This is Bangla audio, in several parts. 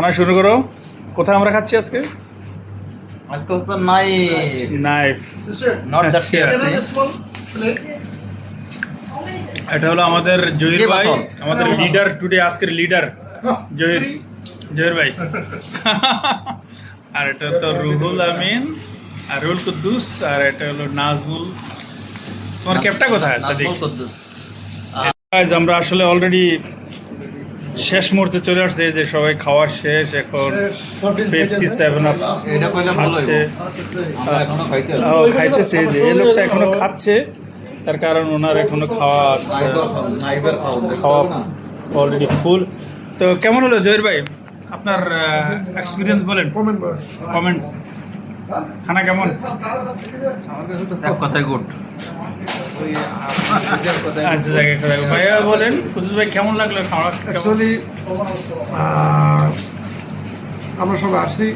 খানা শুরু করো। কোথায় আমরা খাচ্ছি আজকে? আজকে হচ্ছে নাই নাইফ নট এটা হলো আমাদের জহির ভাই। আমাদের লিডার টুডে আজকের লিডার জহির জহির ভাই। আর এটা তো রুহুল আমিন আর রুহুল কুদ্দুস আর এটা হলো নাজমুল। তোমার ক্যাপটা কোথায় সাদিক কুদ্দুস। আমরা আসলে অলরেডি শেষ মুহূর্তে চলে আসছে যে সবাই খাওয়া শেষ এখন পেপসি সেভেন আপ এটা কইলে ভালো খাচ্ছে। আমরা এখনও খাইতে হবে। ও, খাইতেছে যে এই লোকটা এখনও খাচ্ছে। তার কারণ ওনার এখনও খাওয়া খাওয়া অলরেডি ফুল তো কেমন হলো জহির ভাই? আপনার এক্সপিরিয়েন্স বলেন। কমেন্টস খানা কেমন? এক কথায় গুড। আচ্ছা। ভাইয়া বলেন কুতুস ভাই কেমন লাগল খাওয়া? অ্যাকচুয়ালি আমরা সবাই আসছি।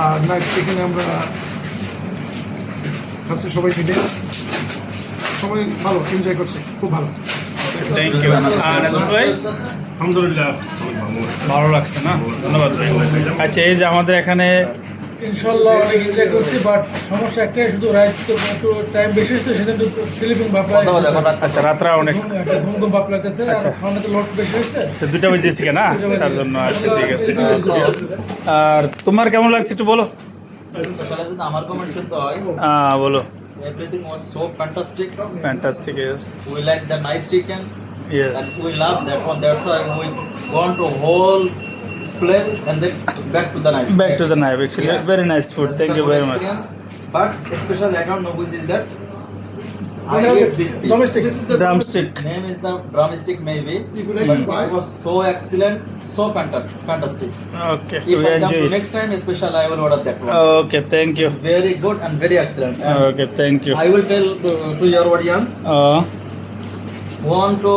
আর নাইট চিকেনে আমরা খাচ্ছি সবাই মিলে। সবাই ভালো এনজয় করছে খুব ভালো। থ্যাংক ইউ আর ভাই? আলহামদুলিল্লাহ ভালো লাগছে না? ধন্যবাদ। ভাই আচ্ছা এই যে আমাদের এখানে ইনশাল্লাহ অনেক এনজয় করছি বাট সমস্যা একটাই শুধু রাইড একটু টাইম বেশি সেটা একটু স্লিপিং ভাব আচ্ছা রাত্রা অনেক। ভাব লাগতেছে আচ্ছা। খাওয়ানো তো লোড বেশি হচ্ছে। আচ্ছা, দুটা বেজেছি না? তার জন্য আচ্ছা ঠিক আছে। আর তোমার কেমন লাগছে একটু বলো? সকালে আমার কমেন্ট শুনতে হয় বলো। and we love that one. That's why we gone to whole place and then back to the knife. Back to the Naivik. Yeah. Very nice food. That's Thank you very much. But special I don't know which is that. I have this piece. Drumstick. This is the drumstick. Name is the drumstick maybe. But it was so excellent, so fantastic. Okay. If we I come next time, special I will order that one. Oh, okay. Thank you. It's very good and very excellent. And okay. Thank you. I will tell to, to your audience. Uh. Want to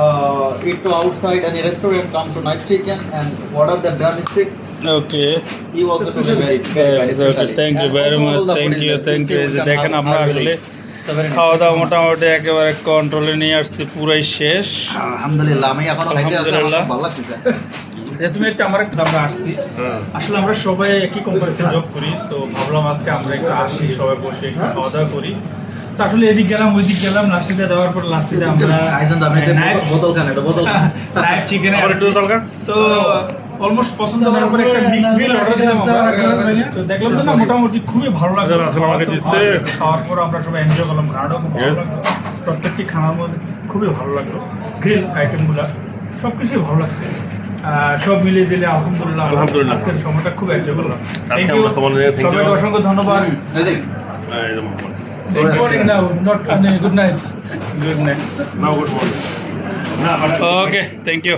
uh, eat to outside any restaurant come to night chicken and order the drumstick okay you also to be very very very much all the thank is you You. We can দেখেন আমরা আসলে very. খাওয়া দাওয়া মোটামুটি একেবারে কন্ট্রোলে নিয়ে আসছি পুরাই শেষ। আলহামদুলিল্লাহ আমি এখনও। ভালো যে তুমি একটু আমার একটু আমরা আসছি। আসলে আমরা সবাই একই কোম্পানিতে জব করি তো ভাবলাম আজকে আমরা একটু আসি সবাই বসে একটু খাওয়া দাওয়া করি। তো আসলে এদিক গেলাম ওইদিক গেলাম লাস্টিতে দেওয়ার পর লাস্টিতে আমরা আইজন দাম বোতল খান এটা বোতল লাইভ চিকেনে তো অলমোস্ট পছন্দ করার পরে একটা মিক্স মিল অর্ডার দিলাম তো দেখলাম না মোটামুটি খুবই ভালো লাগল। রাসেল আমাকে দিচ্ছে। খাওয়ার পর আমরা সবাই এনজয় করলাম। প্রত্যেকটি খানার মধ্যে খুবই ভালো লাগল। গ্রিল আইটেমগুলো সব কিছুই ভালো লাগছে। আহ, সব মিলিয়ে দিলে আলহামদুলিল্লাহ আলহামদুলিল্লাহ। আজকের সময়টা খুব এনজয় করলাম. সবাইকে অসংখ্য ধন্যবাদ। Good morning now, not, uh, good night. Good night. Now good morning. Okay, thank you.